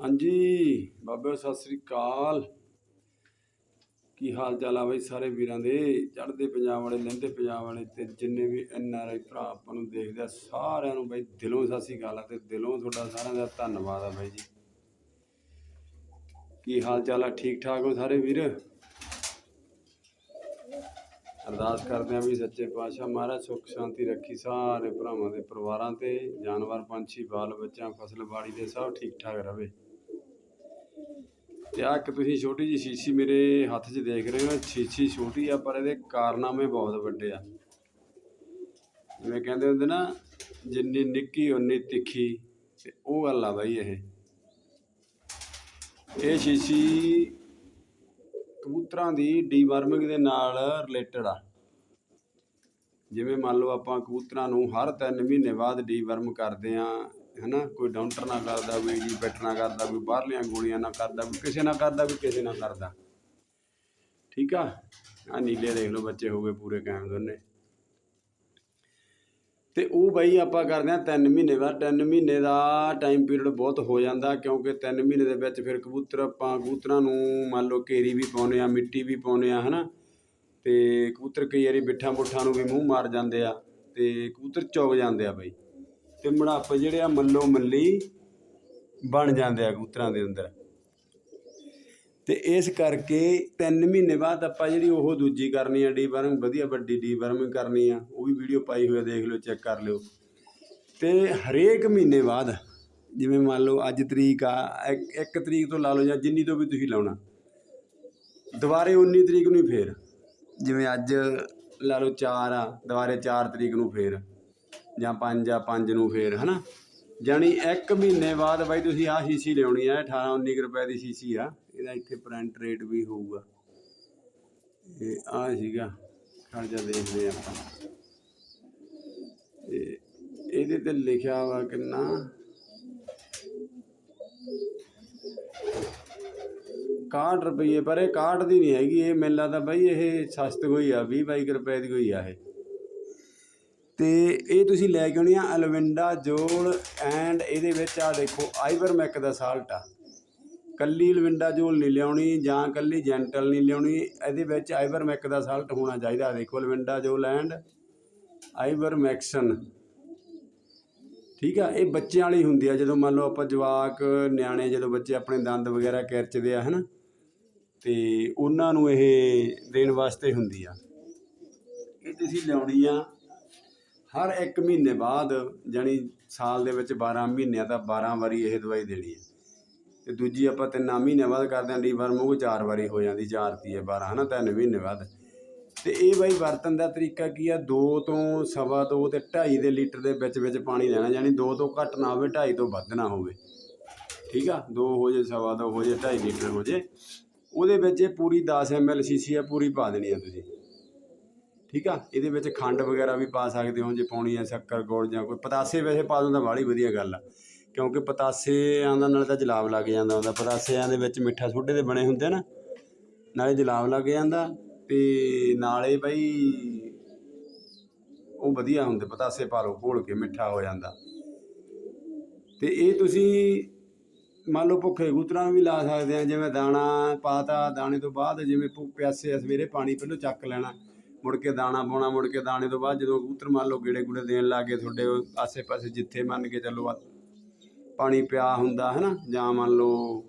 ਹਾਂਜੀ, ਬਾਬੇ ਸਤਿ ਸ੍ਰੀ ਅਕਾਲ। ਕੀ ਹਾਲ ਚਾਲ ਆ ਬਈ ਸਾਰੇ ਵੀਰਾਂ ਦੇ? ਚੜ੍ਹਦੇ ਪੰਜਾਬ ਵਾਲੇ, ਲਹਿੰਦੇ ਪੰਜਾਬ ਵਾਲੇ ਤੇ ਜਿੰਨੇ ਵੀ ਐਨ ਆਰ ਆਈ ਭਰਾ ਆਪਾਂ ਨੂੰ ਦੇਖਦੇ ਆ, ਸਾਰਿਆਂ ਨੂੰ ਬਈ ਦਿਲੋਂ ਸਤਿ ਸ੍ਰੀ ਅਕਾਲ ਆ ਤੇ ਦਿਲੋਂ ਤੁਹਾਡਾ ਸਾਰਿਆਂ ਦਾ ਧੰਨਵਾਦ ਆ ਬਾਈ ਜੀ। ਕੀ ਹਾਲ ਚਾਲ ਆ? ਠੀਕ ਠਾਕ ਹੋ ਸਾਰੇ ਵੀਰ? ਅਰਦਾਸ ਕਰਦੇ ਆ ਵੀ ਸੱਚੇ ਪਾਤਸ਼ਾਹ ਮਹਾਰਾਜ ਸੁੱਖ ਸ਼ਾਂਤੀ ਰੱਖੀ ਸਾਰੇ ਭਰਾਵਾਂ ਦੇ ਪਰਿਵਾਰਾਂ ਤੇ, ਜਾਨਵਰ, ਪੰਛੀ, ਬਾਲ ਬੱਚਾ ਫਸਲ ਬਾੜੀ ਦੇ ਸਭ ਠੀਕ ਠਾਕ ਰਵੇ। ਤੇ ਆ ਇੱਕ ਤੁਸੀਂ ਛੋਟੀ ਜੀ ਸ਼ੀਸ਼ੀ ਮੇਰੇ ਹੱਥ 'ਚ ਦੇਖ ਰਹੇ ਹੋ ਸ਼ੀਸ਼ੀ ਛੋਟੀ ਆ, ਪਰ ਇਹਦੇ ਕਾਰਨਾਮੇ ਬਹੁਤ ਵੱਡੇ ਆ। ਜਿਵੇਂ ਕਹਿੰਦੇ ਹੁੰਦੇ ਨਾ, ਜਿੰਨੀ ਨਿੱਕੀ ਉਨੀ ਤਿੱਖੀ, ਤੇ ਉਹ ਗੱਲ ਆ ਬਾਈ ਇਹ। ਇਹ ਸ਼ੀਸ਼ੀ ਕਬੂਤਰਾਂ ਦੀ ਡੀਵਰਮਿੰਗ ਦੇ ਨਾਲ ਰਿਲੇਟਡ ਆ। ਜਿਵੇਂ ਮੰਨ ਲਓ ਆਪਾਂ ਕਬੂਤਰਾਂ ਨੂੰ ਹਰ 3 ਮਹੀਨੇ ਬਾਅਦ ਡੀਵਰਮ ਕਰਦੇ ਆ ਹੈਨਾ, ਕੋਈ ਡਾਊਂਟਰ ਨਾ ਕਰਦਾ, ਕੋਈ ਜੀ ਬੈਟ ਕਰਦਾ, ਕੋਈ ਬਾਹਰਲੀਆਂ ਗੋਲੀਆਂ ਨਾ ਕਰਦਾ, ਕੋਈ ਕਿਸੇ ਨਾ ਕਰਦਾ, ਕੋਈ ਕਿਸੇ ਨਾ ਕਰਦਾ। ਠੀਕ ਆ? ਆ ਨੀਲੇ ਦੇਖ ਲਓ ਬੱਚੇ ਹੋ ਗਏ ਪੂਰੇ ਕਾਇਮ ਦੋਨੇ। ਤੇ ਉਹ ਬਾਈ ਆਪਾਂ ਕਰਦੇ ਆ 3 ਮਹੀਨੇ ਬਾਅਦ 3 ਮਹੀਨੇ ਦਾ ਟਾਈਮ ਪੀਰੀਅਡ ਬਹੁਤ ਹੋ ਜਾਂਦਾ, ਕਿਉਂਕਿ 3 ਮਹੀਨੇ ਦੇ ਵਿੱਚ ਫਿਰ ਕਬੂਤਰ ਆਪਾਂ ਕਬੂਤਰਾਂ ਨੂੰ ਮੰਨ ਲਓ ਘੇਰੀ ਵੀ ਪਾਉਨੇ ਆ ਮਿੱਟੀ ਵੀ ਪਾਉਨੇ ਆ ਹਨਾ। ਤੇ ਕਬੂਤਰ ਕਈ ਵਾਰੀ ਬਿੱਠਾਂ ਬੁੱਠਾਂ ਨੂੰ ਵੀ ਮੂੰਹ ਮਾਰ ਜਾਂਦੇ ਆ, ਤੇ ਕਬੂਤਰ ਚੁਗ ਜਾਂਦੇ ਆ ਬਾਈ। ਤੇ ਮੜਾਪੇ ਜਿਹੜੇ ਆ ਮੱਲੋ ਮੱਲੀ ਬਣ ਜਾਂਦੇ ਆ ਕਬੂਤਰਾਂ ਦੇ ਅੰਦਰ। ਤੇ ਇਸ ਕਰਕੇ 3 ਮਹੀਨੇ ਬਾਅਦ ਆਪਾਂ ਜਿਹੜੀ ਉਹ ਦੂਜੀ ਕਰਨੀ ਆ ਡੀ ਡੀਵਰਮ, ਵਧੀਆ ਵੱਡੀ ਡੀ ਡੀਵਰਮਿੰਗ ਕਰਨੀ ਆ, ਉਹ ਵੀ ਵੀਡੀਓ ਪਾਈ ਹੋਈ ਆ, ਦੇਖ ਲਿਓ, ਚੈੱਕ ਕਰ ਲਿਓ। ਤੇ ਹਰੇਕ ਮਹੀਨੇ ਬਾਅਦ, ਜਿਵੇਂ ਮੰਨ ਲਓ ਅੱਜ ਤਰੀਕ ਆ 1 ਤਰੀਕ ਤੋਂ ਲਾ ਲਓ ਜਾਂ ਜਿੰਨੀ ਤੋਂ ਵੀ ਤੁਸੀਂ ਲਾਉਣਾ। ਦੁਬਾਰੇ 19 ਤਰੀਕ ਨੂੰ ਹੀ ਫੇਰ, ਜਿਵੇਂ ਅੱਜ ਲਾ ਲਓ 4 ਆ, ਦੁਬਾਰੇ 4 ਤਰੀਕ ਨੂੰ ਫੇਰ। ਜਾਂ 5 ਆ 5 ਨੂੰ ਫੇਰ, ਹਨਾ? ਜਾਣੀ 1 ਮਹੀਨੇ ਬਾਅਦ ਬਾਈ ਤੁਸੀਂ ਆਹ ਸ਼ੀਸ਼ੀ ਲਿਆਉਣੀ ਆ 18 19 ਰੁਪਏ ਦੀ ਸ਼ੀਸ਼ੀ ਆ। ਇਹਦਾ ਇੱਥੇ ਪ੍ਰਿੰਟ ਰੇਟ ਵੀ ਹੋਊਗਾ। ਇਹ ਆ ਸੀਗਾ, ਖੜ ਜਾ ਦੇਖਦੇ ਆਪਾਂ। ਤੇ ਇਹਦੇ ਤੇ ਲਿਖਿਆ ਵਾ ਕਿੰਨਾ? ਕਾਹਠ ਰੁਪਏ ਪਰ ਇਹ ਕਾਹਠ ਦੀ ਨਹੀਂ ਹੈਗੀ, ਇਹ ਮੇਲਾ ਤਾਂ ਬਾਈ ਇਹ ਸਸਤ ਹੋਈ ਆ 20 22 ਰੁਪਏ ਦੀ ਹੋਈ ਆ ਇਹ। ਅਤੇ ਇਹ ਤੁਸੀਂ ਲੈ ਕੇ ਆਉਣੀ ਆ ਅਲਵਿੰਡਾ ਜੋਲ ਐਂਡ ਇਹਦੇ ਵਿੱਚ ਆ ਦੇਖੋ ਆਈਵਰਮੈਕ ਦਾ ਸਾਲਟ ਆ। ਕੱਲੀ ਲਵਿੰਡਾ ਜੋਲ ਨਹੀਂ ਲਿਆਉਣੀ ਜਾਂ ਕੱਲੀ ਜੈਂਟਲ ਨਹੀਂ ਲਿਆਉਣੀ, ਇਹਦੇ ਵਿੱਚ ਆਈਵਰਮੈਕ ਦਾ ਸਾਲਟ ਹੋਣਾ ਚਾਹੀਦਾ। ਦੇਖੋ ਲਵਿੰਡਾ ਜੋਲ ਐਂਡ ਆਈਵਰਮੈਕਸਨ ਠੀਕ ਆ, ਇਹ ਬੱਚਿਆਂ ਵਾਲੀ ਹੁੰਦੀ ਆ, ਜਦੋਂ ਮੰਨ ਲਓ ਆਪਾਂ ਜਵਾਕ, ਨਿਆਣੇ ਜਦੋਂ ਬੱਚੇ ਆਪਣੇ ਦੰਦ ਵਗੈਰਾ ਕਿਰਚਦੇ ਆ, ਹਨਾ? ਤੇ ਉਹਨਾਂ ਨੂੰ ਇਹ ਦੇਣ ਵਾਸਤੇ ਹੁੰਦੀ ਆ। ਇਹ ਤੁਸੀਂ ਲਿਆਉਣੀ ਆ ਹਰ ਇੱਕ ਮਹੀਨੇ ਬਾਅਦ, ਜਾਣੀ ਸਾਲ ਦੇ ਵਿੱਚ 12 ਮਹੀਨਿਆਂ ਦਾ 12 ਵਾਰੀ ਇਹ ਦਵਾਈ ਦੇਣੀ ਹੈ। ਤੇ ਦੂਜੀ ਆਪਾਂ ਤਿੰਨਾਂ ਮਹੀਨਿਆਂ ਬਾਅਦ ਕਰਦੇ ਆਂ ਡੀਵਰਮ ਉਹ ਚਾਰ ਵਾਰੀ ਹੋ ਜਾਂਦੀ, ਚਾਰ ਤੀਏ 12 ਹਨਾ, ਤਿੰਨ ਮਹੀਨੇ ਬਾਅਦ। ਤੇ ਇਹ ਬਾਈ ਵਰਤਨ ਦਾ ਤਰੀਕਾ ਕੀ ਆ? 2 ਤੋਂ ਸਵਾ ਦੋ ਤੇ 2.5 ਦੇ ਲੀਟਰ ਦੇ ਵਿੱਚ ਵਿੱਚ ਪਾਣੀ ਲੈਣਾ ਯਾਨੀ 2 ਤੋਂ ਘੱਟ ਨਾ ਹੋਵੇ 2.5 ਤੋਂ ਵੱਧ ਨਾ ਹੋਵੇ। ਠੀਕ ਆ? 2 ਹੋ ਜੇ, ਸਵਾ ਦੋ ਹੋ ਜੇ 2.5 ਲੀਟਰ ਹੋ ਜੇ। ਉਹਦੇ ਵਿੱਚ ਇਹ ਪੂਰੀ 10 ml ਸ਼ੀਸ਼ੀ ਆ, ਪੂਰੀ ਪਾ ਦੇਣੀ ਆ ਤੁਸੀਂ। ਠੀਕ ਆ? ਇਹਦੇ ਵਿੱਚ ਖੰਡ ਵਗੈਰਾ ਵੀ ਪਾ ਸਕਦੇ ਹੋ, ਜੇ ਪਾਉਣੀ ਆ ਸ਼ੱਕਰ, ਗੁੜ ਜਾਂ ਕੋਈ ਪਤਾਸੇ ਵੈਸੇ ਪਾ ਦੋ ਤਾਂ ਬਾਹਲੀ ਵਧੀਆ ਗੱਲ ਆ। ਕਿਉਂਕਿ ਪਤਾਸਿਆਂ ਦਾ ਨਾਲ ਤਾਂ ਜਲਾਬ ਲੱਗ ਜਾਂਦਾ ਹੁੰਦਾ, ਪਤਾਸਿਆਂ ਦੇ ਵਿੱਚ ਮਿੱਠਾ ਸੋਡੇ ਦੇ ਬਣੇ ਹੁੰਦੇ ਨਾ, ਨਾਲੇ ਜਲਾਬ ਲੱਗ ਜਾਂਦਾ ਤੇ ਨਾਲੇ ਬਈ ਉਹ ਵਧੀਆ ਹੁੰਦੇ, ਪਤਾਸੇ ਪਾ ਲਓ, ਘੋਲ ਕੇ ਮਿੱਠਾ ਹੋ ਜਾਂਦਾ। ਤੇ ਇਹ ਤੁਸੀਂ ਮੰਨ ਲਓ ਭੁੱਖੇ ਕਬੂਤਰਾਂ ਨੂੰ ਵੀ ਲਾ ਸਕਦੇ ਆ, ਜਿਵੇਂ ਦਾਣਾ ਪਾਤਾ, ਦਾਣੇ ਤੋਂ ਬਾਅਦ ਜਿਵੇਂ ਭੁ- ਪਿਆਸੇ ਆ, ਸਵੇਰੇ ਪਾਣੀ ਪਹਿਲਾਂ ਚੱਕ ਲੈਣਾ। ਮੁੜ ਕੇ ਦਾਣਾ ਪਾਉਣਾ ਮੁੜ ਕੇ ਦਾਣੇ ਤੋਂ ਬਾਅਦ ਜਦੋਂ ਕਬੂਤਰ ਮੰਨ ਲਓ ਗੇੜੇ ਗੂੜੇ ਦੇਣ ਲੱਗੇ ਤੁਹਾਡੇ ਆਸੇ-ਪਾਸੇ ਜਿੱਥੇ ਮੰਨ ਕੇ ਚੱਲੋ ਪਾਣੀ ਪਿਆ ਹੁੰਦਾ ਹੈ ਨਾ ਜਾਂ ਮੰਨ ਲਓ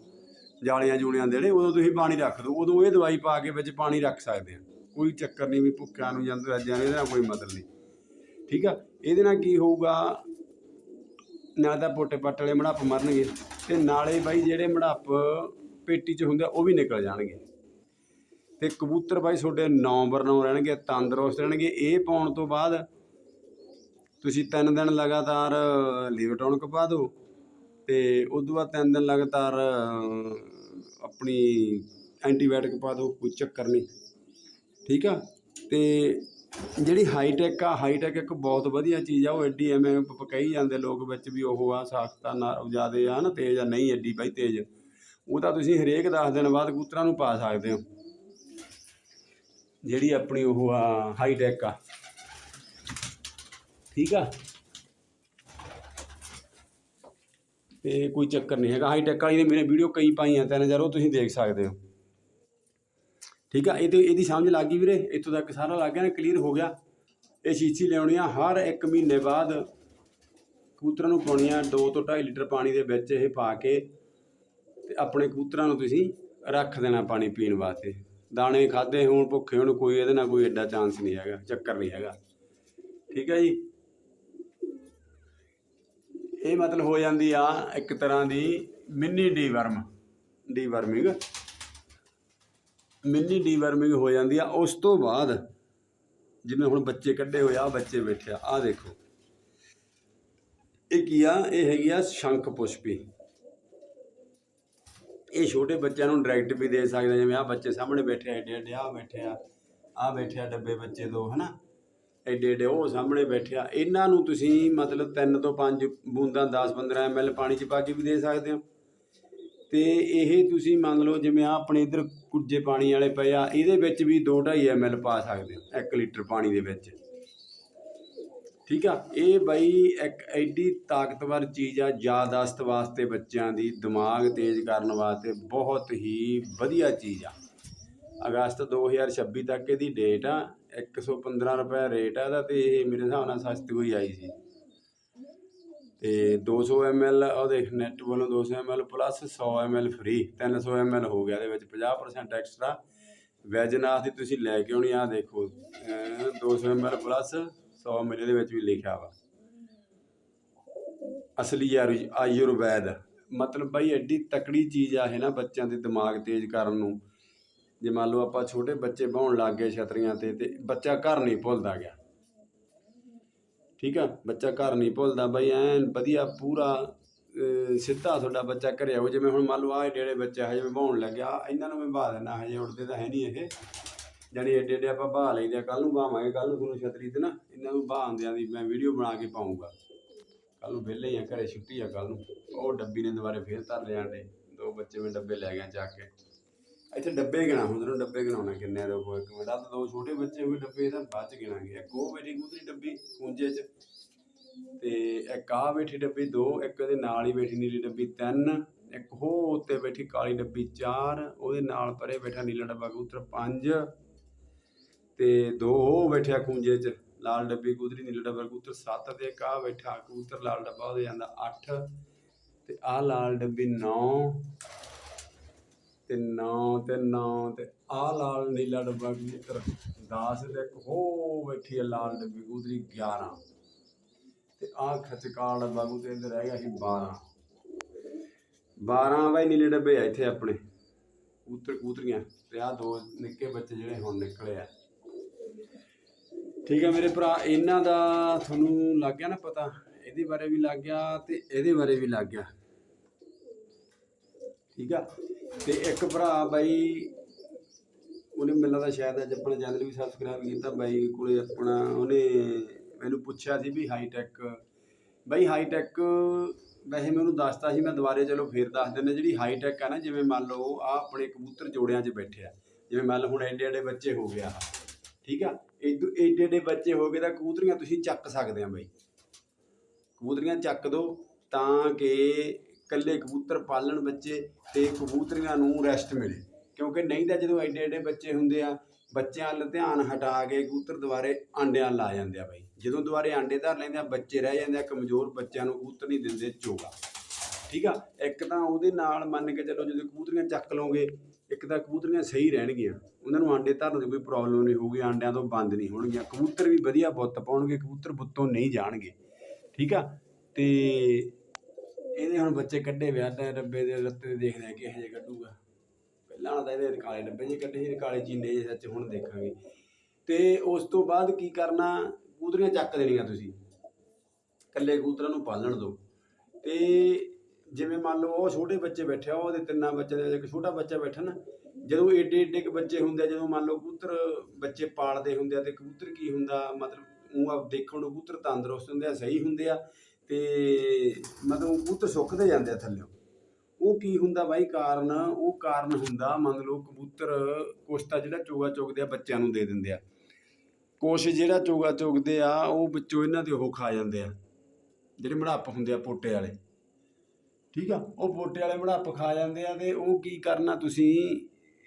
ਜਾਲੀਆਂ ਜੂਲੀਆਂ ਦੇਣੇ, ਉਦੋਂ ਤੁਸੀਂ ਪਾਣੀ ਰੱਖ ਦਿਓ। ਉਦੋਂ ਇਹ ਦਵਾਈ ਪਾ ਕੇ ਵਿੱਚ ਪਾਣੀ ਰੱਖ ਸਕਦੇ ਆ। ਕੋਈ ਚੱਕਰ ਨਹੀਂ ਵੀ ਭੁੱਖਿਆਂ ਨੂੰ ਜਾਂਦੇ ਰੱਜਿਆਂ ਨੂੰ, ਇਹਦੇ ਨਾਲ ਕੋਈ ਮਤਲਬ ਨਹੀਂ। ਠੀਕ ਆ? ਇਹਦੇ ਨਾਲ ਕੀ ਹੋਊਗਾ? ਨਾ ਤਾਂ ਪੋਟੇ ਪੱਟ ਵਾਲੇ ਮੜਾਪ ਮਰਨਗੇ ਤੇ ਨਾਲੇ ਬਾਈ ਜਿਹੜੇ ਮੜਾਪ ਪੇਟੀ 'ਚ ਹੁੰਦੇ ਆ, ਉਹ ਵੀ ਨਿਕਲ ਜਾਣਗੇ। ਤੇ ਕਬੂਤਰ ਬਾਈ ਤੁਹਾਡੇ ਨੰਬਰ ਨੌ ਰਹਿਣਗੇ, ਤੰਦਰੁਸਤ ਰਹਿਣਗੇ। ਇਹ ਪਾਉਣ ਤੋਂ ਬਾਅਦ ਤੁਸੀਂ ਤਿੰਨ ਦਿਨ ਲਗਾਤਾਰ ਲਿਵਟੋਨਿਕ ਪਾ ਦਿਓ ਤੇ ਉਸ ਤੋਂ ਬਾਅਦ ਤਿੰਨ ਦਿਨ ਲਗਾਤਾਰ ਆਪਣੀ ਐਂਟੀਬਾਇਓਟਿਕ ਪਾ ਦਿਓ, ਕੋਈ ਚੱਕਰ ਨਹੀਂ। ਠੀਕ ਆ? ਤੇ ਜਿਹੜੀ ਹਾਈਟੈਕ ਆ ਹਾਈਟੈਕ ਇੱਕ ਬਹੁਤ ਵਧੀਆ ਚੀਜ਼ ਆ, ਉਹ ਐਡੀ ਐਵੇਂ ਕਹੀ ਜਾਂਦੇ ਲੋਕ ਵਿੱਚ ਵੀ ਉਹ ਆ, ਸਾਖਤਾ ਨਾ ਜ਼ਿਆਦੇ ਆ ਨਾ ਤੇਜ਼ ਆ, ਨਹੀਂ ਐਡੀ ਬਾਈ ਤੇਜ਼। ਉਹ ਤਾਂ ਤੁਸੀਂ ਹਰੇਕ 10 ਦਿਨ ਬਾਅਦ ਕਬੂਤਰਾਂ ਨੂੰ ਪਾ ਸਕਦੇ ਹੋ। ਜਿਹੜੀ ਆਪਣੀ ਉਹ ਆ ਹਾਈਟੈਕ ਆ। ਠੀਕ ਆ? ਤੇ ਕੋਈ ਚੱਕਰ ਨਹੀਂ ਹੈਗਾ। ਹਾਈ ਟੈਕ ਵਾਲੀ ਨੇ ਮੇਰੇ ਵੀਡੀਓ ਕਈ ਪਾਈਆਂ, ਤਿੰਨ ਚਾਰ ਉਹ ਤੁਸੀਂ ਦੇਖ ਸਕਦੇ ਹੋ। ਠੀਕ ਆ? ਇਹ ਤੇ ਇਹਦੀ ਸਮਝ ਲੱਗ ਗਈ ਵੀਰੇ। ਇੱਥੋਂ ਤੱਕ ਸਾਰਾ ਲੱਗ ਗਿਆ ਨਾ ਕਲੀਅਰ ਹੋ ਗਿਆ। ਇਹ ਸ਼ੀਸ਼ੀ ਲਿਆਉਣੀ ਆ। ਹਰ ਇੱਕ ਮਹੀਨੇ ਬਾਅਦ ਕਬੂਤਰਾਂ ਨੂੰ ਪਾਉਣੀ ਆ। 2 ਤੋਂ 2.5 ਲੀਟਰ ਪਾਣੀ ਦੇ ਵਿੱਚ ਇਹ ਪਾ ਕੇ ਤੇ ਆਪਣੇ ਕਬੂਤਰਾਂ ਨੂੰ ਤੁਸੀਂ ਰੱਖ ਦੇਣਾ ਪਾਣੀ ਪੀਣ ਵਾਸਤੇ। ਦਾਣੇ ਖਾਦੇ ਹੋਣ ਭੁੱਖੇ, ਹੋਣ ਕੋਈ ਇਹਦੇ ਨਾਲ ਕੋਈ ਐਡਾ ਚਾਂਸ ਨਹੀਂ ਹੈਗਾ, ਚੱਕਰ ਨਹੀਂ ਹੈਗਾ। ਠੀਕ ਹੈ ਜੀ? ਇਹ ਮਤਲਬ ਹੋ ਜਾਂਦੀ ਆ ਇੱਕ ਤਰ੍ਹਾਂ ਦੀ mini deworm deworming mini deworming ਹੋ ਜਾਂਦੀ ਆ। ਉਸ ਤੋਂ ਬਾਅਦ ਜਿਵੇਂ ਹੁਣ ਬੱਚੇ ਕੱਢੇ ਹੋਏ ਆ ਬੱਚੇ ਬੈਠੇ ਆ, ਆਹ ਦੇਖੋ। ਇਹ ਕੀ ਆ? ਇਹ ਹੈਗੀ ਆ ਸ਼ੰਖ ਪੁਸ਼ਪੀ ਇਹ ਛੋਟੇ ਬੱਚਿਆਂ ਨੂੰ ਡਾਇਰੈਕਟ ਵੀ ਦੇ ਸਕਦੇ ਜਿਵੇਂ ਆ ਬੱਚੇ ਸਾਹਮਣੇ ਬੈਠੇ ਆ, ਐਡੇ ਏਡੇ ਆ ਬੈਠੇ ਆ ਆ ਬੈਠੇ ਆ ਡੱਬੇ ਬੱਚੇ ਦੋ, ਹਨਾ? ਐਡੇ ਐਡੇ ਉਹ ਸਾਹਮਣੇ ਬੈਠੇ ਆ। ਇਹਨਾਂ ਨੂੰ ਤੁਸੀਂ ਮਤਲਬ 3 ਤੋਂ 5 ਬੂੰਦਾਂ 10 15 ml ਪਾਣੀ ਚ ਪਾ ਕੇ ਵੀ ਦੇ ਸਕਦੇ ਹੋ। ਤੇ ਇਹ ਤੁਸੀਂ ਮੰਨ ਲਓ ਜਿਵੇਂ ਆ ਆਪਣੇ ਇਧਰ ਕੁੱਜੇ ਪਾਣੀ ਵਾਲੇ ਪਏ ਆ, ਇਹਦੇ ਵਿੱਚ ਵੀ 2.5 ml ਪਾ ਸਕਦੇ ਹੋ 1 ਲੀਟਰ ਪਾਣੀ ਦੇ ਵਿੱਚ। ਠੀਕ ਆ? ਇਹ ਬਈ ਇੱਕ ਐਡੀ ਤਾਕਤਵਰ ਚੀਜ਼ ਆ, ਯਾਦਾਸ਼ਤ ਵਾਸਤੇ ਬੱਚਿਆਂ ਦੀ, ਦਿਮਾਗ ਤੇਜ਼ ਕਰਨ ਵਾਸਤੇ ਬਹੁਤ ਹੀ ਵਧੀਆ ਚੀਜ਼ ਆ। ਅਗਸਤ 2026 ਤੱਕ ਇਹਦੀ ਡੇਟ ਆ 115 ਰੁਪਏ ਰੇਟ ਆ ਇਹਦਾ ਤੇ ਇਹ ਮੇਰੇ ਹਿਸਾਬ ਨਾਲ ਸਸਤੀ ਹੋਈ ਆਈ ਸੀ। ਤੇ 200 ml ਉਹਦੇ ਨੈਟ ਵੱਲੋਂ 200 ml plus 100 ml free 300 ml ਹੋ ਗਿਆ ਇਹਦੇ ਵਿੱਚ 50% ਐਕਸਟਰਾ ਵੈਜਨਾਸ ਦੀ ਤੁਸੀਂ ਲੈ ਕੇ ਆਉਣੀ ਆ ਦੇਖੋ, ਅਹ 200 ml ਪਲੱਸ 100 ml ਦੇ ਵਿੱਚ ਵੀ ਲਿਖਿਆ ਵਾ। ਅਸਲੀ ਆਯੁਰ- ਆਯੁਰਵੈਦ। ਮਤਲਬ ਬਈ ਐਡੀ ਤਕੜੀ ਚੀਜ਼ ਆ ਇਹ ਨਾ ਬੱਚਿਆਂ ਦੇ ਦਿਮਾਗ ਤੇਜ਼ ਕਰਨ ਨੂੰ। ਜੇ ਮੰਨ ਲਓ ਆਪਾਂ ਛੋਟੇ ਬੱਚੇ ਬਾਉਣ ਲੱਗ ਗਏ ਛਤਰੀਆਂ ਤੇ ਤੇ ਬੱਚਾ ਘਰ ਨਹੀਂ ਭੁੱਲਦਾ ਗਿਆ। ਠੀਕ ਆ? ਬੱਚਾ ਘਰ ਨਹੀਂ ਭੁੱਲਦਾ ਬਈ ਐਨ ਵਧੀਆ ਪੂਰਾ ਸਿੱਧਾ ਤੁਹਾਡਾ ਬੱਚਾ ਘਰੇ ਆਉ ਜਿਵੇਂ ਹੁਣ ਮੰਨ ਲਓ ਆ ਜਿਹੜੇ ਬੱਚੇ ਹਜੇ ਮੈਂ ਬਾਉਣ ਲੱਗਿਆ ਇਹਨਾਂ ਨੂੰ ਮੈਂ ਬਹਾ ਦੇਣਾ ਹਜੇ ਉੱਡਦੇ ਤਾਂ ਹੈ ਨਹੀਂ ਇਹ। ਜਾਣੀ ਏਡੇ ਏਡੇ ਆਪਾਂ ਬਾਹ ਲਈਦੇ ਕੱਲ ਨੂੰ ਬਹਾਵਾਂਗੇ ਕੱਲ ਨੂੰ ਤੁਹਾਨੂੰ ਛਤਰੀ ਤੇ ਨਾ ਇਹਨਾਂ ਨੂੰ ਬਹਾਉਂਦਿਆਂ ਦੀ ਮੈਂ ਵੀਡੀਓ ਬਣਾ ਕੇ ਪਾਉਂਗਾ। ਕੱਲ ਨੂੰ ਵਿਹਲੇ ਹੀ ਆ, ਘਰੇ ਛੁੱਟੀ ਆ ਕੱਲ ਨੂੰ। ਉਹ ਡੱਬੀ ਨੇ ਦੁਬਾਰੇ ਫੇਰ ਧਰ ਲਿਆ ਆਂਡੇ ਦੋ ਬੱਚੇ ਮੈਂ ਡੱਬੇ ਲੈ ਗਿਆ ਚੱਕ ਕੇ। ਇੱਥੇ ਡੱਬੇ ਗਿਣਾ ਹੁੰਦੇ ਨੇ ਡੱਬੇ ਗਿਣਾਉਣਾ ਕਿੰਨੇ ਆ ਦੇਖੋ, ਇੱਕ ਮਿੰਟ ਆ ਦੋ ਛੋਟੇ ਬੱਚੇ ਹੋਏ ਡੱਬੇ ਤਾਂ ਬਾਅਦ ਚ ਗਿਣਾਂਗੇ। ਇੱਕ ਉਹ ਬੈਠੀ ਕੂਤਰੀ ਡੱਬੀ ਖੂੰਜੇ ਚ, ਤੇ ਇੱਕ ਆ ਬੈਠੀ ਡੱਬੀ ਦੋ, ਇੱਕ ਇਹਦੇ ਨਾਲ ਹੀ ਬੈਠੀ ਨੀਲੀ ਡੱਬੀ ਤਿੰਨ, ਇੱਕ ਹੋ ਉੱਤੇ ਬੈਠੀ ਕਾਲੀ ਡੱਬੀ ਚਾਰ, ਉਹਦੇ ਨਾਲ ਪਰੇ ਬੈਠਾ ਨੀਲਾ ਡੱਬਾ ਕਬੂਤਰ ਪੰਜ ਤੇ ਦੋ ਉਹ ਬੈਠਿਆ ਖੂੰਜੇ ਚ, ਲਾਲ ਡੱਬੀ ਕਬੂਤਰੀ ਨੀਲਾ ਡੱਬਾ ਕਬੂਤਰ ਸੱਤ ਤੇ ਇੱਕ ਆ ਬੈਠਾ ਕਬੂਤਰ ਲਾਲ ਡੱਬਾ ਉਹਦੇ ਜਾਂਦਾ ਅੱਠ ਤੇ ਆ ਲਾਲ ਡੱਬੀ 9 ਤੇ 9 ਤੇ 9 ਤੇ ਆ ਲਾਲ ਨੀਲਾ ਡੱਬਾ ਕਬੂਤਰ 10 ਤੇ ਇੱਕ ਹੋ ਬੈਠੀ ਆ ਲਾਲ ਡੱਬੀ ਕਬੂਤਰੀ 11 ਤੇ ਆ ਖਚਕਾਲ ਡੱਬਾ ਕਬੂਤਰ ਇੱਧਰ ਰਹਿ ਗਿਆ ਸੀ 12 12 ਬਾਈ ਨੀਲੇ ਡੱਬੇ ਆ ਇੱਥੇ ਆਪਣੇ ਕਬੂਤਰ ਕਬੂਤਰੀਆਂ ਤੇ ਆ ਦੋ ਨਿੱਕੇ ਬੱਚੇ ਜਿਹੜੇ ਹੁਣ ਨਿਕਲੇ ਆ। ਠੀਕ ਆ ਮੇਰੇ ਭਰਾ, ਇਹਨਾਂ ਦਾ ਤੁਹਾਨੂੰ ਲੱਗ ਗਿਆ ਨਾ ਪਤਾ? ਇਹਦੇ ਬਾਰੇ ਵੀ ਲੱਗ ਗਿਆ ਤੇ ਇਹਦੇ ਬਾਰੇ ਵੀ ਲੱਗ ਗਿਆ। ਠੀਕ ਆ? ਤੇ ਇੱਕ ਭਰਾ ਬਾਈ, ਉਹਨੇ ਮੈਨੂੰ ਲੱਗਦਾ ਸ਼ਾਇਦ ਅੱਜ ਆਪਣਾ ਚੈਨਲ ਵੀ ਸਬਸਕ੍ਰਾਈਬ ਕੀਤਾ। ਬਾਈ ਕੋਲੇ ਆਪਣਾ ਉਹਨੇ ਮੈਨੂੰ ਪੁੱਛਿਆ ਸੀ ਵੀ ਹਾਈ ਟੈਕ ਬਾਈ ਹਾਈ ਟੈਕ ਵੈਸੇ ਮੈਂ ਉਹਨੂੰ ਦੱਸਤਾ ਸੀ, ਮੈਂ ਦੁਬਾਰੇ ਚਲੋ ਫੇਰ ਦੱਸ ਦਿੰਦਾ। ਜਿਹੜੀ ਹਾਈ ਟੈਕ ਆ ਨਾ, ਜਿਵੇਂ ਮੰਨ ਲਓ ਆ ਆਪਣੇ ਕਬੂਤਰ ਜੋੜਿਆਂ 'ਚ ਬੈਠੇ ਆ। ਜਿਵੇਂ ਮੰਨ ਲਓ ਹੁਣ ਐਡੇ ਐਡੇ ਬੱਚੇ ਹੋ ਗਿਆ ਠੀਕ ਆ? ਇਦੋਂ ਏਡੇ ਏਡੇ ਬੱਚੇ ਹੋ ਗਏ ਤਾਂ ਕਬੂਤਰੀਆਂ ਤੁਸੀਂ ਚੱਕ ਸਕਦੇ ਆ ਬਾਈ। ਕਬੂਤਰੀਆਂ ਚੱਕ ਦੋ ਤਾਂ ਕਿ ਇਕੱਲੇ ਕਬੂਤਰ ਪਾਲਣ ਬੱਚੇ ਤੇ ਕਬੂਤਰੀਆਂ ਨੂੰ ਰੈਸਟ ਮਿਲੇ। ਕਿਉਂਕਿ ਨਹੀਂ ਤਾਂ ਜਦੋਂ ਐਡੇ ਐਡੇ ਬੱਚੇ ਹੁੰਦੇ ਆ, ਬੱਚਿਆਂ ਵੱਲ ਧਿਆਨ ਹਟਾ ਕੇ ਕਬੂਤਰ ਦੁਬਾਰੇ ਆਂਡਿਆਂ ਲਾ ਜਾਂਦੇ ਆ ਬਾਈ। ਜਦੋਂ ਦੁਬਾਰੇ ਆਂਡੇ ਧਰ ਲੈਂਦੇ ਆ, ਬੱਚੇ ਰਹਿ ਜਾਂਦੇ ਆ, ਕਮਜ਼ੋਰ ਬੱਚਿਆਂ ਨੂੰ ਕਬੂਤਰ ਨਹੀਂ ਦਿੰਦੇ ਚੋਗਾ। ਠੀਕ ਆ? ਇੱਕ ਤਾਂ ਉਹਦੇ ਨਾਲ ਮੰਨ ਕੇ ਚੱਲੋ ਜਦੋਂ ਕਬੂਤਰੀਆਂ ਚੱਕ ਲਓਗੇ ਇੱਕ ਤਾਂ ਕਬੂਤਰੀਆਂ ਸਹੀ ਰਹਿਣਗੀਆਂ। ਉਹਨਾਂ ਨੂੰ ਆਂਡੇ ਧਰਨ ਦੀ ਕੋਈ ਪ੍ਰੋਬਲਮ ਨਹੀਂ ਹੋਊਗੀ, ਆਂਡਿਆਂ ਤੋਂ ਬੰਦ ਨਹੀਂ ਹੋਣਗੀਆਂ। ਕਬੂਤਰ ਵੀ ਵਧੀਆ ਬੁੱਤ ਪਾਉਣਗੇ, ਕਬੂਤਰ ਬੁੱਤੋਂ ਨਹੀਂ ਜਾਣਗੇ। ਠੀਕ ਆ? ਤੇ ਇਹਦੇ ਹੁਣ ਬੱਚੇ ਕੱਢੇ ਵਿਆਹ ਦਾ ਡੱਬੇ ਦੇ ਰੱਤੇ ਦੇਖਦੇ ਆ ਕਿ ਹਜੇ ਕੱਢੂਗਾ। ਪਹਿਲਾਂ ਤਾਂ ਇਹਦੇ ਕਾਲੇ ਡੱਬੇ ਜਿਹੇ ਕੱਢੇ ਸੀ ਕਾਲੇ ਚੀਨੇ ਜਿਹੇ ਸੱਚ ਹੁਣ ਦੇਖਾਂਗੇ। ਤੇ ਉਸ ਤੋਂ ਬਾਅਦ ਕੀ ਕਰਨਾ? ਕਬੂਤਰੀਆਂ ਚੱਕ ਦੇਣੀਆਂ ਤੁਸੀਂ। ਇਕੱਲੇ ਕਬੂਤਰਾਂ ਨੂੰ ਪਾਲਣ ਦਿਓ ਤੇ ਜਿਵੇਂ ਮੰਨ ਲਓ ਉਹ ਛੋਟੇ ਬੱਚੇ ਬੈਠੇ ਆ, ਉਹਦੇ ਤਿੰਨਾਂ ਬੱਚਿਆਂ ਦੇ ਵਿੱਚ ਇੱਕ ਛੋਟਾ ਬੱਚਾ ਬੈਠਾ ਨਾ, ਜਦੋਂ ਏਡੇ ਏਡੇ ਕੁ ਬੱਚੇ ਹੁੰਦੇ ਆ, ਜਦੋਂ ਮੰਨ ਲਓ ਕਬੂਤਰ ਬੱਚੇ ਪਾਲਦੇ ਹੁੰਦੇ ਆ ਤੇ ਕਬੂਤਰ ਕੀ ਹੁੰਦਾ, ਮਤਲਬ ਉਹ ਆਪ ਦੇਖਣ ਨੂੰ ਕਬੂਤਰ ਤੰਦਰੁਸਤ ਹੁੰਦੇ ਆ, ਸਹੀ ਹੁੰਦੇ ਆ ਤੇ ਮਤਲਬ ਕਬੂਤਰ ਸੁੱਕਦੇ ਜਾਂਦੇ ਆ ਥੱਲੇ। ਉਹ ਕੀ ਹੁੰਦਾ ਬਾਈ ਕਾਰਨ, ਉਹ ਕਾਰਨ ਹੁੰਦਾ ਮੰਨ ਲਓ ਕਬੂਤਰ ਕੁਛ ਤਾਂ ਜਿਹੜਾ ਚੋਗਾ ਚੁਗਦੇ ਆ ਬੱਚਿਆਂ ਨੂੰ ਦੇ ਦਿੰਦੇ ਆ। ਕੁਛ ਜਿਹੜਾ ਚੋਗਾ ਚੁਗਦੇ ਆ, ਉਹ ਵਿੱਚੋਂ ਇਹਨਾਂ ਦੇ ਉਹ ਖਾ ਜਾਂਦੇ ਆ, ਜਿਹੜੇ ਮੜਾਪ ਹੁੰਦੇ ਆ ਪੋਟੇ ਵਾਲੇ। ਠੀਕ ਆ? ਉਹ ਪੋਟੇ ਵਾਲੇ ਬੜਾਪ ਖਾ ਜਾਂਦੇ ਆ ਤੇ ਉਹ ਕੀ ਕਰਨਾ ਤੁਸੀਂ?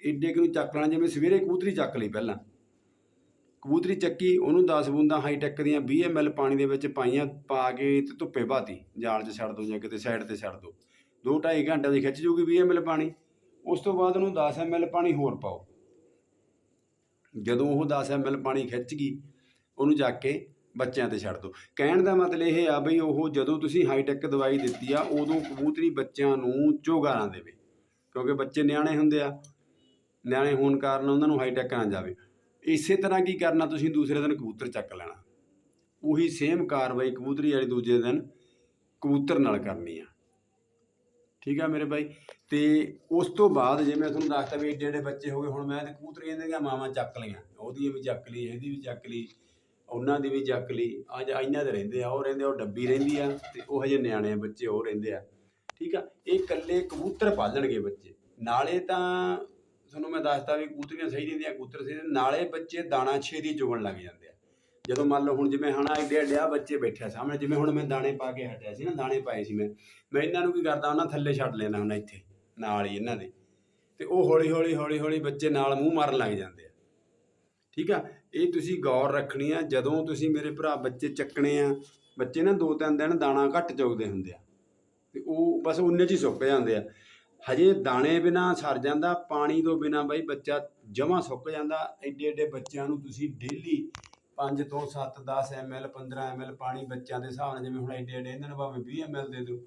ਏਡੇ ਕੁਨੂੰ ਚੱਕ ਲੈਣਾ, ਜਿਵੇਂ ਸਵੇਰੇ ਕਬੂਤਰੀ ਚੱਕ ਲਈ ਪਹਿਲਾਂ। ਕਬੂਤਰੀ ਚੱਕੀ, ਉਹਨੂੰ 10 ਬੂੰਦਾਂ ਹਾਈਟੈਕ ਦੀਆਂ 20 ml ਪਾਣੀ ਦੇ ਵਿੱਚ ਪਾਈਆਂ, ਪਾ ਕੇ ਤੇ ਧੁੱਪੇ ਬਾਤੀ, ਜਾਲ 'ਚ ਛੱਡ ਦੋ ਜਾਂ ਕਿਤੇ ਸਾਈਡ ਤੇ ਛੱਡ ਦੋ। 2.5 ਘੰਟੇ ਦੀ ਖਿੱਚ ਜੂਗੀ 20 ml ਪਾਣੀ। ਉਸ ਤੋਂ ਬਾਅਦ ਉਹਨੂੰ 10 ml ਪਾਣੀ ਹੋਰ ਪਾਓ। ਜਦੋਂ ਉਹ 10 ml ਪਾਣੀ ਖਿੱਚ ਗਈ, ਉਹਨੂੰ ਜਾ ਕੇ ਬੱਚਿਆਂ ਤੇ ਛੱਡ ਦਿਓ ਕਹਿਣ ਦਾ ਮਤਲਬ ਇਹ ਆ ਬਈ ਉਹ ਜਦੋਂ ਤੁਸੀਂ ਹਾਈਟੈਕ ਦਵਾਈ ਦਿੱਤੀ ਆ, ਉਦੋਂ ਕਬੂਤਰੀ ਬੱਚਿਆਂ ਨੂੰ ਚੋਗਾ ਨਾ ਦੇਵੇ। ਕਿਉਂਕਿ ਬੱਚੇ ਨਿਆਣੇ ਹੁੰਦੇ ਆ। ਨਿਆਣੇ ਹੋਣ ਕਾਰਨ ਉਹਨਾਂ ਨੂੰ ਹਾਈਟੈਕ ਨਾ ਜਾਵੇ। ਇਸੇ ਤਰ੍ਹਾਂ ਕੀ ਕਰਨਾ ਤੁਸੀਂ ਦੂਸਰੇ ਦਿਨ ਕਬੂਤਰ ਚੱਕ ਲੈਣਾ। ਉਹੀ ਸੇਮ ਕਾਰਵਾਈ ਕਬੂਤਰੀ ਵਾਲੀ ਦੂਜੇ ਦਿਨ ਕਬੂਤਰ ਨਾਲ ਕਰਨੀ ਆ। ਠੀਕ ਆ ਮੇਰੇ ਬਾਈ? ਤੇ ਉਸ ਤੋਂ ਬਾਅਦ ਜੇ ਮੈਂ ਤੁਹਾਨੂੰ ਦੱਸਤਾ ਵੀ ਏਡੇ ਏਡੇ ਬੱਚੇ ਹੋ ਗਏ, ਹੁਣ ਮੈਂ ਤੇ ਕਬੂਤਰੀਆਂ ਦੀਆਂ ਮਾਵਾਂ ਚੱਕ ਲਈਆਂ। ਉਹਦੀ ਵੀ ਚੱਕ ਲਈ, ਇਹਦੀ ਵੀ ਚੱਕ ਲਈ। ਉਹਨਾਂ ਦੀ ਵੀ ਚੱਕ ਲਈ। ਅੱਜ ਇਹਨਾਂ ਦੇ ਰਹਿੰਦੇ ਆ ਉਹ ਰਹਿੰਦੇ ਆ, ਉਹ ਡੱਬੀ ਰਹਿੰਦੀ ਆ ਤੇ ਉਹ ਹਜੇ ਨਿਆਣੇ ਆ ਬੱਚੇ ਉਹ ਰਹਿੰਦੇ ਆ। ਠੀਕ ਆ? ਇਹ ਇਕੱਲੇ ਕਬੂਤਰ ਪਾਲਣਗੇ ਬੱਚੇ। ਨਾਲੇ ਤਾਂ ਤੁਹਾਨੂੰ ਮੈਂ ਦੱਸਤਾ ਵੀ ਕਬੂਤਰੀਆਂ ਸਹੀ ਰਹਿੰਦੀਆਂ ਕਬੂਤਰ ਸਹੀ ਰਹਿੰਦੇ, ਨਾਲੇ ਬੱਚੇ ਦਾਣਾ ਛੇਤੀ ਚੁਗਣ ਲੱਗ ਜਾਂਦੇ ਆ। ਜਦੋਂ ਮੰਨ ਲਓ ਹੁਣ ਜਿਵੇਂ ਹਣਾ ਏਡੇ ਏਡੇ ਆ ਬੱਚੇ ਬੈਠੇ ਸਾਹਮਣੇ ਜਿਵੇਂ ਹੁਣ ਮੈਂ ਦਾਣੇ ਪਾ ਕੇ ਹਟਿਆ ਸੀ ਨਾ ਦਾਣੇ ਪਾਏ ਸੀ ਮੈਂ। ਮੈਂ ਇਹਨਾਂ ਨੂੰ ਕੀ ਕਰਦਾ ਉਹਨਾਂ ਥੱਲੇ ਛੱਡ ਲੈਣਾ ਹੁੰਦਾ ਇੱਥੇ ਨਾਲ ਹੀ ਇਹਨਾਂ ਦੇ। ਤੇ ਉਹ ਹੌਲੀ ਹੌਲੀ ਹੌਲੀ ਹੌਲੀ ਬੱਚੇ ਨਾਲ ਮੂੰਹ ਮਾਰਨ ਲੱਗ ਜਾਂਦੇ ਆ। ਠੀਕ ਆ? ਇਹ ਤੁਸੀਂ ਗੌਰ ਰੱਖਣੀ ਆ, ਜਦੋਂ ਤੁਸੀਂ ਮੇਰੇ ਭਰਾ ਬੱਚੇ ਚੱਕਣੇ ਆ, ਬੱਚੇ ਨਾ ਦੋ ਤਿੰਨ ਦਿਨ ਦਾਣਾ ਘੱਟ ਚੁਗਦੇ ਹੁੰਦੇ ਆ। ਤੇ ਉਹ ਬਸ ਉਨੇ ਚ ਹੀ ਸੁੱਕ ਜਾਂਦੇ ਆ। ਹਜੇ ਦਾਣੇ ਬਿਨਾ ਸਰ ਜਾਂਦਾ, ਪਾਣੀ ਤੋਂ ਬਿਨਾ ਬਾਈ ਬੱਚਾ ਜਮਾ ਸੁੱਕ ਜਾਂਦਾ। ਐਡੇ ਐਡੇ ਬੱਚਿਆਂ ਨੂੰ ਤੁਸੀਂ ਡੇਲੀ 5 ਤੋਂ 7 10 ml 15 ml ਪਾਣੀ ਬੱਚਿਆਂ ਦੇ ਹਿਸਾਬ ਨਾਲ, ਜਿਵੇਂ ਹੁਣ ਐਡੇ ਐਡੇ ਇਹਨਾਂ ਨੂੰ ਭਾਵੇਂ 20 ml ਦੇ ਦਿਓ।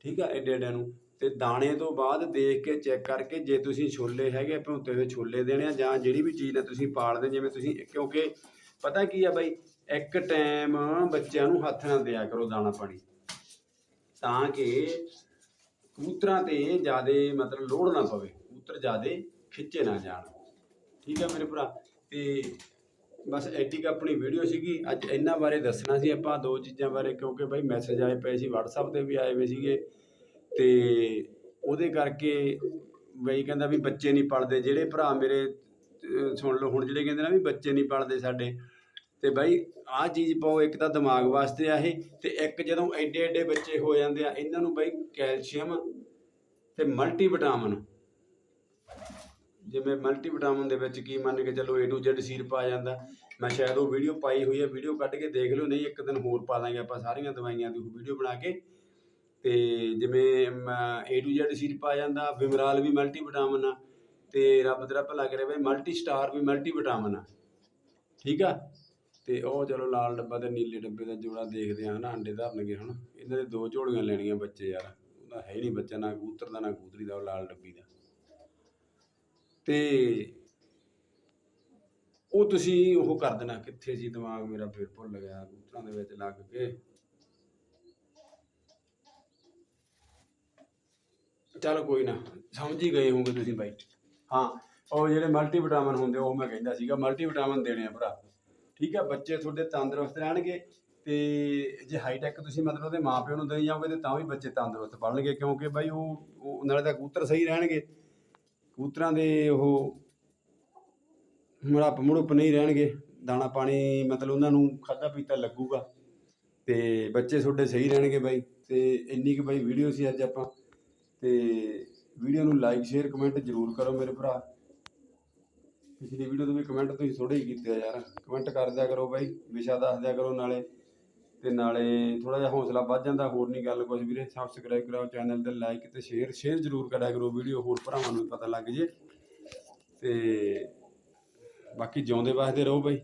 ਠੀਕ ਆ ਐਡੇ ਐਡਿਆਂ ਨੂੰ। ਤੇ ਦਾਣੇ ਤੋਂ ਬਾਅਦ ਦੇਖ ਕੇ ਚੈੱਕ ਕਰਕੇ ਜੇ ਤੁਸੀਂ ਛੋਲੇ ਹੈਗੇ ਭੁੰਤੇ ਹੋਏ ਛੋਲੇ ਦੇਣੇ ਆ ਜਾਂ ਜਿਹੜੀ ਵੀ ਚੀਜ਼ ਨਾਲ ਤੁਸੀਂ ਪਾਲਦੇ ਜਿਵੇਂ ਤੁਸੀਂ ਕਿਉਂਕਿ ਪਤਾ ਕੀ ਆ ਬਾਈ, ਇੱਕ ਟਾਈਮ ਬੱਚਿਆਂ ਨੂੰ ਹੱਥ ਨਾਲ ਦਿਆ ਕਰੋ ਦਾਣਾ ਪਾਣੀ। ਤਾਂ ਕਿ ਕਬੂਤਰਾਂ ਤੇ ਜਿਆਦੇ ਮਤਲਬ ਲੋੜ ਨਾ ਪਵੇ, ਕਬੂਤਰ ਜਿਆਦੇ ਖਿੱਚੇ ਨਾ ਜਾਣ। ਠੀਕ ਆ ਮੇਰੇ ਭਰਾ? ਤੇ ਬਸ ਐਡੀ ਕੁ ਆਪਣੀ ਵੀਡੀਓ ਸੀਗੀ। ਅੱਜ ਇਹਨਾਂ ਬਾਰੇ ਦੱਸਣਾ ਸੀ ਆਪਾਂ ਦੋ ਚੀਜ਼ਾਂ ਬਾਰੇ, ਕਿਉਂਕਿ ਬਾਈ ਮੈਸੇਜ ਆਏ ਪਏ ਸੀ, WhatsApp ਤੇ ਵੀ ਆਏ ਹੋਏ ਸੀਗੇ। ਅਤੇ ਉਹਦੇ ਕਰਕੇ ਬਈ ਕਹਿੰਦਾ ਵੀ ਬੱਚੇ ਨਹੀਂ ਪਲਦੇ ਜਿਹੜੇ ਭਰਾ ਮੇਰੇ ਸੁਣ ਲਓ ਹੁਣ ਜਿਹੜੇ ਕਹਿੰਦੇ ਨਾ ਵੀ ਬੱਚੇ ਨਹੀਂ ਪਲਦੇ ਸਾਡੇ ਅਤੇ ਬਾਈ ਆਹ ਚੀਜ਼ ਪਾਓ, ਇੱਕ ਤਾਂ ਦਿਮਾਗ ਵਾਸਤੇ ਆ ਇਹ, ਤੇ ਇੱਕ ਜਦੋਂ ਐਡੇ ਐਡੇ ਬੱਚੇ ਹੋ ਜਾਂਦੇ ਆ, ਇਹਨਾਂ ਨੂੰ ਬਾਈ ਕੈਲਸ਼ੀਅਮ ਅਤੇ ਮਲਟੀ ਵਿਟਾਮਿਨ ਜਿਵੇਂ ਮਲਟੀ ਵਿਟਾਮਿਨ ਦੇ ਵਿੱਚ ਕੀ ਮੰਨ ਕੇ ਚੱਲੋ ਏ ਟੂ Z ਸੀਰ ਪਾ ਜਾਂਦਾ, ਮੈਂ ਸ਼ਾਇਦ ਉਹ ਵੀਡੀਓ ਪਾਈ ਹੋਈ ਹੈ ਵੀਡੀਓ ਕੱਢ ਕੇ ਦੇਖ ਲਿਓ, ਨਹੀਂ ਇੱਕ ਦਿਨ ਹੋਰ ਪਾ ਦਾਂਗੇ ਆਪਾਂ ਸਾਰੀਆਂ ਦਵਾਈਆਂ ਦੀ, ਉਹ ਵੀਡੀਓ ਬਣਾ ਕੇ ਤੇ ਜਿਵੇਂ ਮ- A to Z ਸੀਰ ਪਾ ਜਾਂਦਾ, ਵਿਮਰਾਲ ਵੀ ਮਲਟੀ ਵਿਟਾਮਿਨ ਆ, ਤੇ ਰੱਬ ਤੇਰਾ ਭਲਾ ਕਰੇ ਬਈ ਮਲਟੀ ਸਟਾਰ ਵੀ ਮਲਟੀ ਵਿਟਾਮਿਨ ਆ। ਠੀਕ ਆ? ਤੇ ਉਹ ਚਲੋ ਲਾਲ ਡੱਬਾ ਤੇ ਨੀਲੇ ਡੱਬੇ ਦਾ ਜੋੜਾ ਦੇਖਦੇ ਆ ਹਨਾ, ਅੰਡੇ ਧਰਨਗੇ ਹੁਣ ਇਹਨਾਂ ਦੇ ਦੋ ਝੋਲੀਆਂ ਲੈਣੀਆਂ ਬੱਚੇ ਯਾਰ, ਉਹਦਾ ਹੈ ਹੀ ਨਹੀਂ ਬੱਚਾ, ਨਾ ਕਬੂਤਰ ਦਾ, ਨਾ ਕਬੂਤਰੀ ਦਾ, ਉਹ ਲਾਲ ਡੱਬੀ ਦਾ। ਤੇ ਉਹ ਤੁਸੀਂ ਉਹ ਕਰ ਦੇਣਾ, ਕਿੱਥੇ ਸੀ ਦਿਮਾਗ ਮੇਰਾ ਫਿਰ ਭੁੱਲ ਗਿਆ, ਕਬੂਤਰਾਂ ਦੇ ਵਿੱਚ ਲੱਗ ਕੇ। ਚਲ ਕੋਈ ਨਾ, ਸਮਝ ਹੀ ਗਏ ਹੋਗੇ ਤੁਸੀਂ ਬਾਈ। ਹਾਂ, ਉਹ ਜਿਹੜੇ ਮਲਟੀਵਿਟਾਮਿਨ ਹੁੰਦੇ ਉਹ ਮੈਂ ਕਹਿੰਦਾ ਸੀਗਾ ਮਲਟੀਵਿਟਾਮਿਨ ਦੇਣੇ ਆ ਭਰਾ। ਠੀਕ ਆ, ਬੱਚੇ ਤੁਹਾਡੇ ਤੰਦਰੁਸਤ ਰਹਿਣਗੇ ਤੇ ਜੇ ਹਾਈਟੈਕ ਤੁਸੀਂ ਮਤਲਬ ਉਹਦੇ ਮਾਪਿਓ ਨੂੰ ਦੇਈ ਜਾਓਗੇ ਤੇ ਤਾਂ ਵੀ ਬੱਚੇ ਤੰਦਰੁਸਤ ਬਣਨਗੇ, ਕਿਉਂਕਿ ਬਾਈ ਉਹ ਉਹ ਨਾਲੇ ਤਾਂ ਕਬੂਤਰ ਸਹੀ ਰਹਿਣਗੇ। ਕਬੂਤਰਾਂ ਦੇ ਉਹ ਮੁੜਪ ਮੁੜਪ ਨਹੀਂ ਰਹਿਣਗੇ। ਦਾਣਾ ਪਾਣੀ ਮਤਲਬ ਉਹਨਾਂ ਨੂੰ ਖਾਦਾ ਪੀਤਾ ਲੱਗੂਗਾ। ਤੇ ਬੱਚੇ ਤੁਹਾਡੇ ਸਹੀ ਰਹਿਣਗੇ ਬਾਈ। ਤੇ ਇੰਨੀ ਕੁ ਬਾਈ ਵੀਡੀਓ ਸੀ ਅੱਜ ਆਪਾਂ। ਤੇ ਵੀਡੀਓ ਨੂੰ ਲਾਈਕ ਸ਼ੇਅਰ ਕਮੈਂਟ ਜ਼ਰੂਰ ਕਰੋ ਮੇਰੇ ਭਰਾ। ਪਿਛਲੀ ਵੀਡੀਓ ਤੋਂ ਵੀ ਕਮੈਂਟ ਤੁਸੀਂ ਥੋੜੇ ਹੀ ਕੀਤੇ ਆ ਯਾਰ। ਕਮੈਂਟ ਕਰ ਦਿਆ ਕਰੋ ਬਾਈ, ਵਿਸ਼ਾ ਦੱਸ ਦਿਆ ਕਰੋ ਨਾਲੇ। ਤੇ ਨਾਲੇ ਥੋੜਾ ਜਿਹਾ ਹੌਸਲਾ ਵੱਧ ਜਾਂਦਾ, ਹੋਰ ਨਹੀਂ ਗੱਲ ਕੁਝ ਵੀਰੇ। ਸਬਸਕ੍ਰਾਈਬ ਕਰਾਓ ਚੈਨਲ ਤੇ ਲਾਈਕ ਤੇ ਸ਼ੇਅਰ ਸ਼ੇਅਰ ਜ਼ਰੂਰ ਕਰਿਆ ਕਰੋ ਵੀਡੀਓ, ਹੋਰ ਭਰਾਵਾਂ ਨੂੰ ਵੀ ਪਤਾ ਲੱਗ ਜੇ। ਤੇ ਬਾਕੀ ਜਿਉਂਦੇ ਵਸਦੇ ਰਹੋ ਬਾਈ।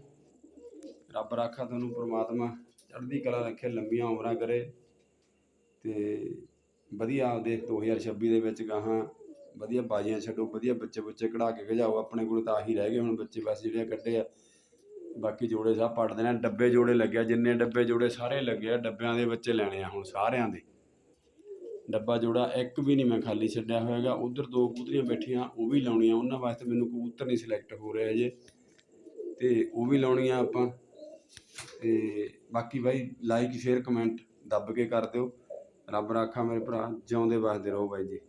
ਰੱਬ ਰਾਖਾ ਤੁਹਾਨੂੰ ਪ੍ਰਮਾਤਮਾ ਚੜ੍ਹਦੀ ਕਲਾ ਰੱਖੇ ਲੰਬੀਆਂ ਉਮਰਾਂ ਕਰੇ। ਤੇ ਵਧੀਆ ਆਪਦੇ 2026 ਦੇ ਵਿੱਚ ਗਾਹਾਂ ਵਧੀਆ ਬਾਜ਼ੀਆਂ ਛੱਡੋ, ਵਧੀਆ ਬੱਚੇ ਬੱਚੇ ਕਢਾ ਕੇ ਗਜਾਓ ਆਪਣੇ ਕੋਲ ਤਾਂ ਆਹੀ ਰਹਿ ਗਏ ਹੁਣ ਬੱਚੇ, ਬਸ ਜਿਹੜੇ ਕੱਢੇ ਆ। ਬਾਕੀ ਜੋੜੇ ਸਭ ਪੜਦੇ ਨੇ, ਡੱਬੇ ਜੋੜੇ ਲੱਗਿਆ, ਜਿੰਨੇ ਡੱਬੇ ਜੋੜੇ ਸਾਰੇ ਲੱਗੇ ਆ, ਡੱਬਿਆਂ ਦੇ ਬੱਚੇ ਲੈਣੇ ਆ ਹੁਣ ਸਾਰਿਆਂ ਦੇ। ਡੱਬਾ ਜੋੜਾ ਇੱਕ ਵੀ ਨਹੀਂ ਮੈਂ ਖਾਲੀ ਛੱਡਿਆ ਹੋਇਆਗਾ ਉਧਰ ਦੋ ਕਬੂਤਰੀਆਂ ਬੈਠੀਆਂ, ਉਹ ਵੀ ਲਾਉਣੀਆਂ, ਉਹਨਾਂ ਵਾਸਤੇ ਮੈਨੂੰ ਕਬੂਤਰ ਨਹੀਂ ਸਿਲੈਕਟ ਹੋ ਰਿਹਾ ਜੇ ਤੇ ਉਹ ਵੀ ਲਾਉਣੀਆਂ ਆਪਾਂ। ਤੇ ਬਾਕੀ ਬਾਈ ਲਾਈਕ ਸ਼ੇਅਰ ਕਮੈਂਟ ਦੱਬ ਕੇ ਕਰ ਦਿਓ। ਰੱਬ ਰਾਖਾ ਮੇਰੇ ਭਰਾ ਜਿਉਂਦੇ ਵਸਦੇ ਰਹੋ ਬਾਈ ਜੀ।